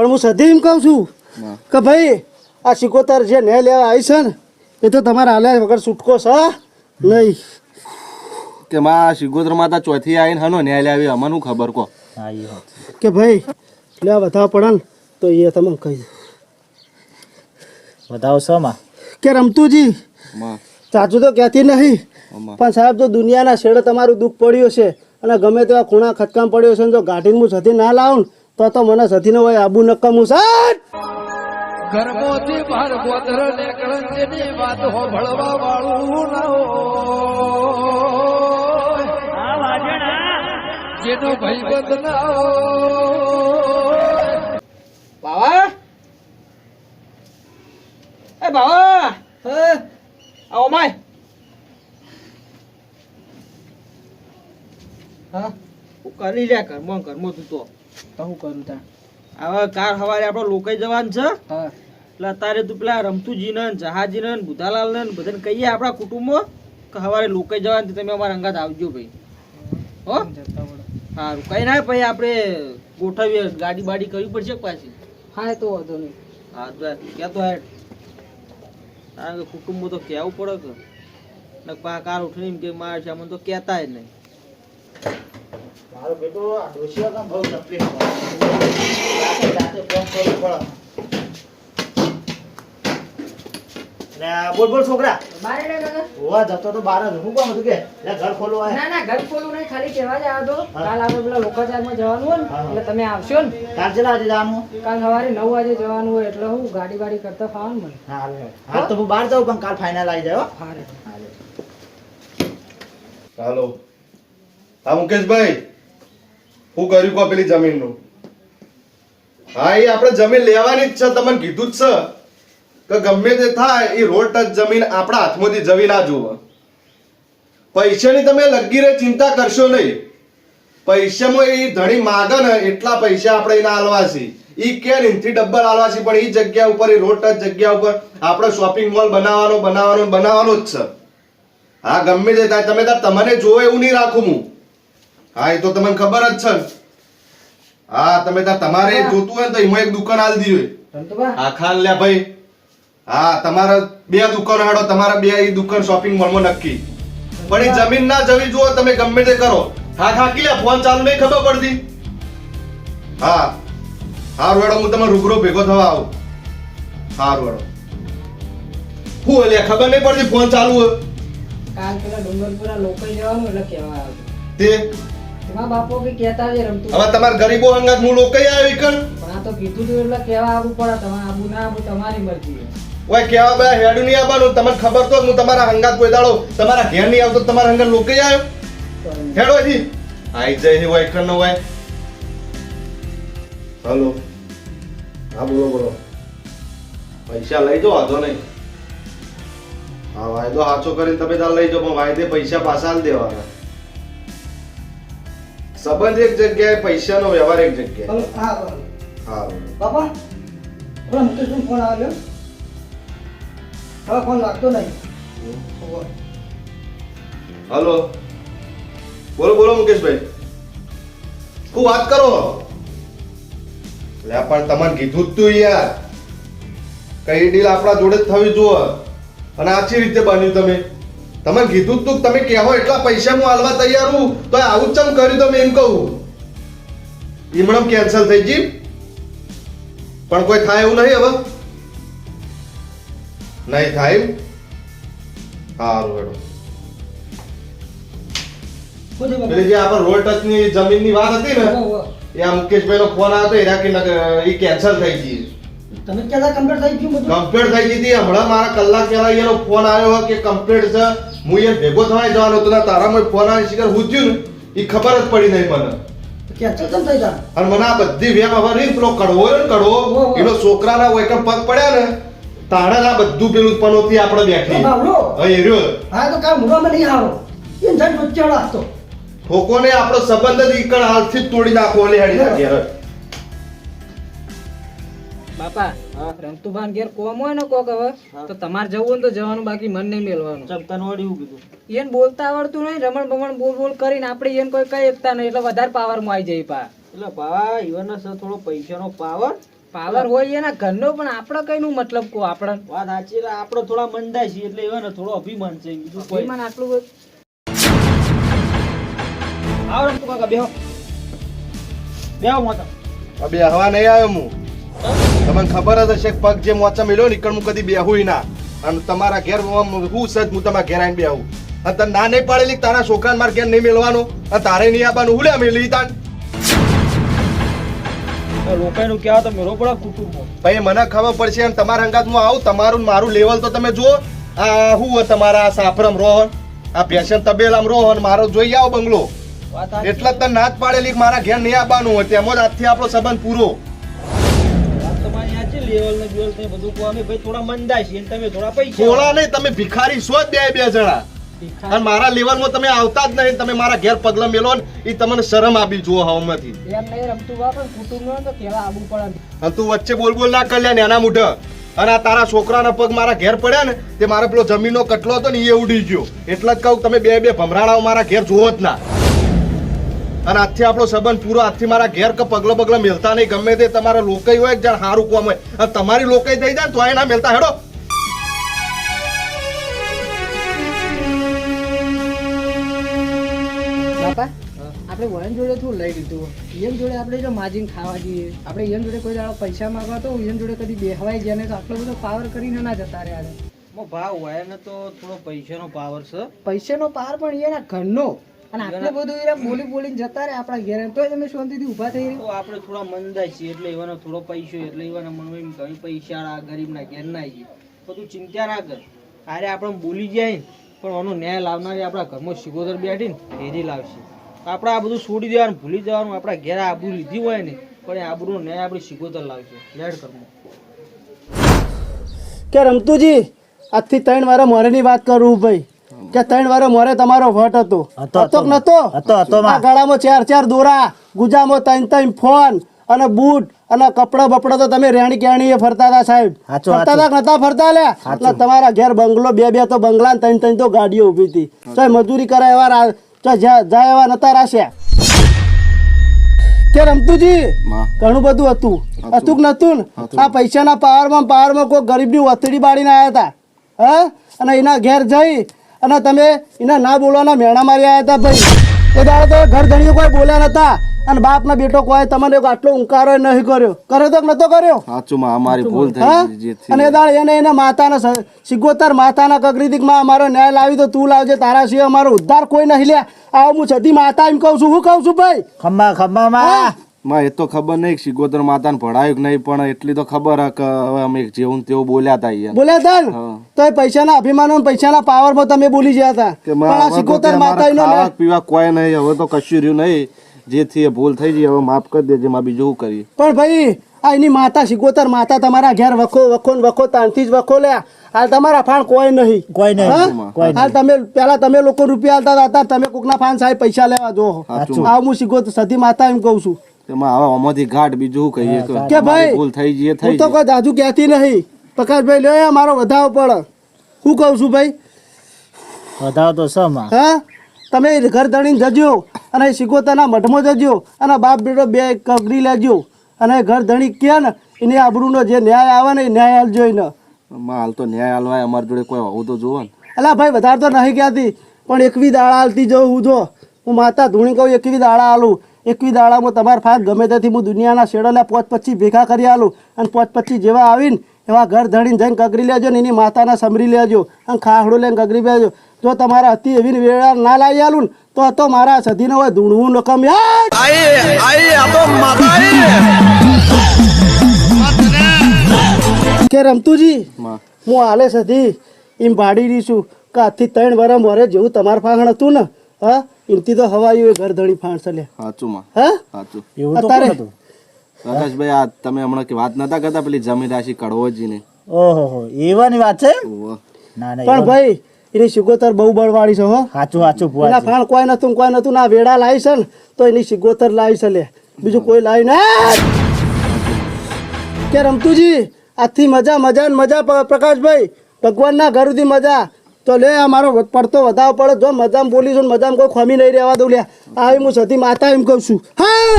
પણ હું સધી એમ કહું છું કે ભાઈ આ સિકોતર જે ન્યાય લેવા આવી છે ને એ તો તમારે હાલ્યા વગર છૂટકો છે નહીં. કે માં શિગોત્ર માતા ચોથી આવીને હનો ન્યાય લાવી અમને ખબર કો? હા એ વાત. કે ભાઈ લેવા વધાવ પડે ને તો એ તમને કહી વધાવ બતાવો શોમાં કે રમતુજી માં. સાચું તો કહેતી નહીં પણ સાહેબ તો દુનિયાના છેડે તમારું દુઃખ પડ્યું છે અને ગમે તેવા ખૂણા ખતકામ પડ્યો છે ને જો ગાંઠીને હું સધી ના લાવું ને તો તો મને સધીને હોય આબુ નક્કમું સાહેબ ગરબોથી બહાર ગોત્ર ને વાત હો ભળવા વાળું ના હોય. જેનો ભાઈબંધ ના હો બાવા? એ બાવા? આવો માય. હા? હું કરી લે ઘરમાં ઘરમાં તું તો. શું કરું તા હવે કાર સવારે આપણો લોકાઈ જવાનું છે. એટલે અત્યારે તું પેલા રમતુજીને જહાજીને ને બુધાલાલને ને બધાને કહીએ આપણા કુટુંબમાં કે સવારે લોકાઈ જવાનું તમે અમારા અંગાત આવજો ભાઈ. હો? સારું કઈ ના ભાઈ આપણે ગોઠવીએ ગાડી બાડી કરવી પડશે પાછી? હા તો વાંધો નહીં. હા તો ક્યાં તો હેડ કારણ કે કુટુંબ તો કહેવું પડે કે કાર ઉઠીને એમ કે મારે છે અમને તો કહેતા જ નહીં. મારો બેટો આ ડોશીઓ કામ બહુ તકલીફ પડે. જાતે ફોન કરવું પડે. બોલ બોલ છોકરા. બારે રે કાકા. હોવા જતો તો બાર જ. હું કોણ હતું કે? લે ઘર ખોલો ના ના ઘર ખોલું નહીં ખાલી કહેવા જ આવ્યો હતો. કાલ આપણે પેલા લોકાચારમાં જવાનું હોય. ને એટલે તમે આવશો ને. કાલ ચલા આજે જવાનું? કાલ સવારે નવ વાગે જવાનું હોય એટલે હું ગાડી ગાડી કરતા ફાવ ને મને. હા તો હું બહાર જાઉં પણ કાલ ફાઇનલ આવી જાય હો. હાલો. હા મુકેશભાઈ. શું કર્યું કો પેલી જમીનનું? હા એ આપણે જમીન લેવાની જ છે, તમને કીધું જ છે કે ગમે તે થાય, એ રોડ ટચ જમીન આપણા હાથમાંથી જવી ના જુઓ. પૈસાની તમે લગી રે ચિંતા કરશો નહીં. પૈસામાં એ ધણી માગે ને, એટલા પૈસા આપણે એના આલવાસી. એ ઈ કે ઇનથી ડબ્બલ આલવા પણ એ જગ્યા ઉપર, એ રોડ ટચ જગ્યા ઉપર આપણે શોપિંગ મોલ બનાવવાનો બનાવવાનો બનાવવાનો જ છે. હા, ગમે તે થાય, તમે તાર તમને જોવે એવું નહીં રાખું હું. હા એ તો તમને ખબર જ છે. હા તમે તા તમારે જોતું હોય ને તો એમાં એક દુકાન આલ દીધી રમતુભા હા ખાન લ્યા ભાઈ. હા તમારે બે દુકાન હાડો તમારા બે એ દુકાન શોપિંગ મોલમાં નક્કી. પણ એ જમીન ના જવી જુઓ તમે ગમે તે કરો. હા ખાકી લે ફોન ચાલુ નહીં ખબર પડતી. હા હારું હેડો હું તમારે રૂબરૂ ભેગો થવા આવું. હારું હેડો હું લે ખબર નહીં પડતી ફોન ચાલુ હોય. કાલ પેલા ડુંગરપુરા લોકાઈ જવાનું એટલે કહેવા આવ્યો. તે? એમાં બાપો કે કહેતા છે રમતું હવે તમારા ગરીબો અંગત હું લોકો આવી કણ? પણ આ તો કીધું તો એટલે કહેવા આવું પડે તમારે આબુ ના આબુ તમારી મરજી. ઓય કેવા બે હેડું નહીં આવવાનું. તમને ખબર તો હું તમારા હંગાત કોઈ દાડો તમારા ઘેર નહીં આવતો તમારા હંગાત લોકો આવ્યો. હેડો હજી. આઈ જાય હોય કણ નો હોય હલો. હા બોલો બોલો. પૈસા લઈ જાઓ વાંધો નહીં. હા વાયદો સાચો કરીને તમે તાર લઈ જાઓ પણ વાયદે પૈસા પાછા દેવાના. સંબંધ એક જગ્યાએ પૈસાનો વ્યવહાર એક જગ્યાએ. હા. હા. બાપા પેલા મુકેશભાઈ ફોન આવ્યો. હવે ફોન લાગતો નહીં. હલો. બોલો બોલો મુકેશભાઈ. શું વાત કરો લે પણ તમને કીધું જ તું યાર. કઈ ડીલ આપણા જોડે જ થવી જુઓ અને આછી રીતે બન્યું તમે. તમે કીધું તું તમે કહેવો એટલા પૈસા હું હાલવા તૈયાર હું તો આવું ચમ કર્યું તમે એમ કહું. ઈમણમ કેન્સલ થઈ ગઈ. પણ કોઈ થાય એવું નહીં હવે. નહીં થાય સારું હેડો. એટલે જે આપણે રોડ ટચની જમીનની વાત હતી ને એ આ મુકેશભાઈ નો ફોન આવ્યો એના કે એ કેન્સલ થઈ ગઈ. તમે ક્યાં કમ્પ્લીટ થઈ ગયું કમ્પ્લીટ થઈ ગઈ હતી. હમણાં મારા કલાક પહેલા એનો ફોન આવ્યો કે કમ્પ્લીટ છે. હું એ ભેગો થવા જવાનો હતો તારા તારામાં ફોન આવી શિકાર હું થયું ને એ ખબર જ પડી નહીં મને. કેન્સલ કેમ થઈ જાય અને મને આ બધી વેમ હવે નહીં પેલો કડવો ને કડવો. એનો છોકરાના હોય પગ પડ્યા ને તાણે આ બધું પેલું પનોતી આપણે બેઠી. હા હા તો કાલ મુરામાં નહીં આવો એ જણ વચ્ચે ઠોકોને આપણો સંબંધ જ હાલથી તોડી નાખો લે હેડી. બાપા રમતુભાન ઘેર કોમ હોય ને કોક હવે તો તમારે જવું હોય ને તો જવાનું બાકી મન નહીં મેળવાનું ચમતાનું વળી એવું કીધું એને બોલતા આવડતું નહીં રમણ બમણ બોલ બોલ કરીને આપણે એને કોઈ કઈ એકતા નહીં એટલે વધારે પાવરમાં આવી જાય પા. એટલે ભાઈ ઈવન થોડો પૈસાનો પાવર પાવર હોય એના ઘરનો પણ આપણે કઈ નું મતલબ કો આપણે? વાત સાચી એટલે આપણે થોડા મંદાય છીએ એટલે એવા ને થોડો અભિમાન છે બીજું કોઈ. અભિમાન આટલું બધું આવો રમતું કાકા બેહો. બેહો મોટા. અબે બેહવા નહીં આવ્યો હું. તમને ખબર જ હશે પગ જે મોચા મેળ્યો ને હું કદી બેહું ના. અને તમારા ઘેર હું સજ હું તમારા ઘેર આવીને બેહું. અને તને ના નહીં પાડેલી તારા છોકરા મારા ઘેર નહીં મેળવાનો અને તારે નહીં આપવાનું? હું લે મેળવી તાન લોકોનું કહેવા તો પડે કુટુંબમાં. ભાઈ મને ખબર પડશે અને તમારા અંગાત હું આવું તમારું મારું લેવલ તો તમે જુઓ. આ હું તમારા સાફરમ રોહન આ પેશન તબેલામ રોહન મારો જોઈ આવો બંગલો. એટલે જ તને ના જ પાડેલી મારા ઘેર નહીં આવવાનું હોય તેમ જ આજથી આપણો સંબંધ પૂરો. ને બેવલ ને બધું કહો અમે ભાઈ થોડા મંદાય છીએ તમે થોડા પૈસા થોડા નહીં તમે ભિખારી છો જ બે બે જણા. અને મારા લેવલમાં તમે આવતા જ નહીં તમે મારા ઘેર પગલા મેલો ને એ તમને શરમ આપી જુઓ હવમાંથી એમ નહીં રમતું બાપા કુટુંબ તો કેવા આબુ પડે. અને તું વચ્ચે બોલ બોલ ના કરી ને એના મુઢ. અને આ તારા છોકરાના પગ મારા ઘેર પડ્યા ને તે મારા પેલો જમીનનો કટલો હતો ને એ ઉડી ગયો. એટલે જ કહું તમે બે બે ભમરાણાઓ મારા ઘેર જુઓ જ ના. અને આજથી આપણો સંબંધ પૂરો આજથી મારા ઘેર કે પગલો પગલો મેલતા નહીં ગમે તે તમારા લોકઈ હોય કે જાણ સારું કોમ હોય અને તમારી લોકઈ થઈ જાય તો ના મેલતા હેડો. બાપા આપણે વયન જોડે થોડું લઈ લીધું. એમ જોડે આપણે જો માજીને ખાવા જઈએ. આપણે એમ જોડે કોઈ દાડો પૈસા માંગવા તો એમ જોડે કદી બેહવાય જાય ને તો આટલો બધો પાવર કરીને ના જતા રહ્યા ભાવ હોય ને તો થોડો પૈસાનો પાવર છે. પૈસાનો પાવર પણ એના ઘરનો. અને આટલું બધું એરા બોલી બોલીને જતા રહે આપણા ઘેર તો તમે શાંતિથી ઊભા થઈ રહ્યા. આપણે થોડા મંદા છીએ એટલે એવાનો થોડો પૈસો એટલે એવાના મનમાં એમ કઈ પૈસા આ ગરીબના ઘેર ના આવીએ તો તું ચિંતા ના કર. અરે આપણે બોલી જાય ને પણ આનો ન્યાય લાવનારી આપણા ઘરમાં શિગોદર બેઠી ને એરી લાવશે. આપણે આ બધું છોડી દેવાનું ભૂલી જવાનું આપણા ઘેર આબુ લીધી હોય ને પણ એ આબુનો ન્યાય આપણે શિગોદર લાવશે. લેડ કર્મ કે રમતુજી આજથી ત્રણ વારે મોરેની વાત કરું ભાઈ. કે ત્રણ વારે મોરે તમારો વટ હતો. હતો કે નતો? આ ગળામાં ચાર ચાર દોરા ગુજામાં ત્રણ ત્રણ ફોન અને બૂટ અને કપડા બપડા તો તમે રેણી કેણી ફરતા હતા સાહેબ. ફરતા હતા કે નતા ફરતા લે એટલે તમારા ઘેર બંગલો બે બે તો બંગલા ને ત્રણ ત્રણ તો ગાડીઓ ઊભી હતી. તો મજૂરી કરે એવા જાય એવા નતા રાશ્યા કે રમતુજી ઘણું બધું હતું. હતું. કે નતું ને? આ પૈસાના પાવરમાં પાવરમાં કોઈ ગરીબની વતડી બાળીને આવ્યા હતા. હા? અને એના ઘેર જઈ અને તમે એને ના બોલવાના મેણા મારી આવ્યા હતા ભાઈ. એ દાડે તો ઘર ધણીઓ કોઈ બોલ્યા નતા. અને બાપના બેટો કોઈ તમને એક આટલો ઉંકારો નહીં કર્યો. કર્યો તો નતો કર્યો? સાચું માં અમારી ભૂલ થઈ અને એ દાડે એને એને માતાના સિગોતર માતાના કગરીદીકમાં અમારો ન્યાય લાવી તો તું લાવજે તારા સિવાય અમારો ઉદ્ધાર કોઈ નહીં લે આવો હું જતી માતા એમ કહું છું. હું કહું છું ભાઈ? ખમ્મા ખમ્મા માં. એ તો ખબર નહીં કે માતા માતાને ભણાયું કે નહીં પણ એટલી તો ખબર હે કે હવે અમે જેવું તેવું બોલ્યા હતા અહીંયા. બોલ્યા હતા ને તો એ પૈસાના અભિમાન પૈસાના પાવરમાં તમે બોલી ગયા હતા કે પણ આ કે માતા એનો પીવા કોઈ નહીં હવે તો કશું રહ્યું નહીં. જેથી એ ભૂલ થઈ ગઈ હવે માફ કરી દેજે માં બીજું શું કરીએ? પણ ભાઈ આ એની માતા શિગોતર માતા તમારા ઘેર વખો વખો ને વખો તાનથી જ વખો લે હાલ તમારા ફાણ કોઈ નહીં. કોઈ નહીં. હાલ તમે પેલા તમે લોકો રૂપિયા આલતા હતા તમે કોકના ફાન સાહેબ પૈસા લેવા જો. આવું હું સિકોતર સતી માતા એમ કહું છું. તેમાં આવા આમાંથી ઘાટ બીજું શું કહીએ કે કે ભાઈ અમારી ભૂલ થઈ જઈએ થઈ હું તો કોઈ દાજુ કહેતી નહીં. પ્રકાશભાઈ લ્યો મારો વધાવો પડે. શું કહું છું ભાઈ? વધારો તો સમા હા? તમે ઘર ધણીને જજો અને સિકોતરના મઠમાં જજો અને બાપ બેટો બે કગડી લેજો. અને ઘર ધણી કે ને એને આબરૂનો જે ન્યાય આવે ને એ ન્યાય આલજો એને. માં હાલ તો ન્યાય હાલવાય અમારી જોડે કોઈ હોવું તો જુઓ ને. અલા ભાઈ વધારે તો નહીં કહેતી પણ એકવી દાડા હાલતી જવું હું જો. હું માતા ધૂણી કહું એકવી દાડા હાલું એકવી દાડામાં તમારે ફાત ગમે ત્યાંથી હું દુનિયાના શેડોને પોચ પચી ભેગા કરી આલું. અને પોચ પચી જેવા આવીને એવા ઘર ધણીને જઈને ગગરી લેજો ને એની માતાને સમરી લેજો અને ખાહડું લઈને ગગરી લેજો જો તમારા હતી એવી વેળા ના લાવી આલું ને તો તો મારા સધીને હોય ધૂણવું નકમ યાર. કે રમતુજી હું હાલે સધી એમ ભાડી દઈશું કે આજથી ત્રણ વરસ વરે જેવું તમારા ફાંગણ હતું ને હા? એમથી તો હવાયું એ ઘર ધણી ફાંડ લે સાચું માં. હા? સાચું. એવું તો અત્યારે પ્રકાશભાઈ આ તમે હમણાં કે વાત નતા કરતા પેલી જમીન રાશિ કડવોજી ઓહો એવાની વાત છે ના ના પણ ભાઈ એની સિગોતર બહુ બળવાળી છે હો. સાચું સાચું એના ફાણ કોઈ નતું કોઈ નતું ના વેડા લાવી છે ને તો એની સિગોતર લાવી છે લે. બીજું કોઈ લાવી ને કે રમતુજી આથી મજા મજા ને મજા પ્રકાશભાઈ. ભગવાનના ઘર સુધી મજા. તો લે આ મારો પડતો વધાવો પડે. જો મજામાં બોલીશું ને મજામાં કોઈ ખમી નહીં રહેવા દઉં લે. આવી હું સતી માતા એમ કહું છું. હા!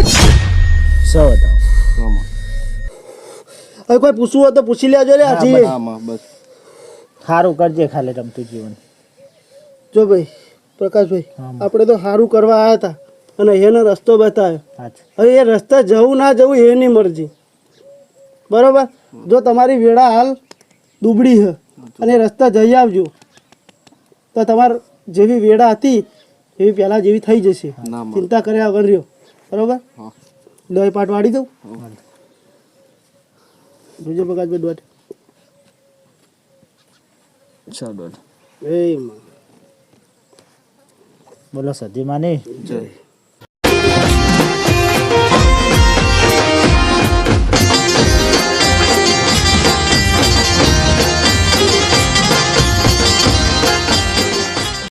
સો હવે કોઈ પૂછવું હોય તો પૂછી લેજો લે હજી. બસ સારું કરજે ખાલી રમતું જીવન. જો ભાઈ પ્રકાશભાઈ આપણે તો સારું કરવા આવ્યા હતા અને એનો રસ્તો બતાવ્યો. હવે એ રસ્તે જવું ના જવું એની મરજી. બરોબર? જો તમારી વેળા હાલ દુબળી છે અને એ રસ્તા જઈ આવજો. તો તમારે જેવી વેડા હતી એવી પહેલાં જેવી થઈ જશે. ચિંતા કર્યા વગર રહ્યો. બરોબર? દોય પાટ વાળી દઉં? જોજો બે દોઢ. ચાલો એ બોલો સધી માની જય.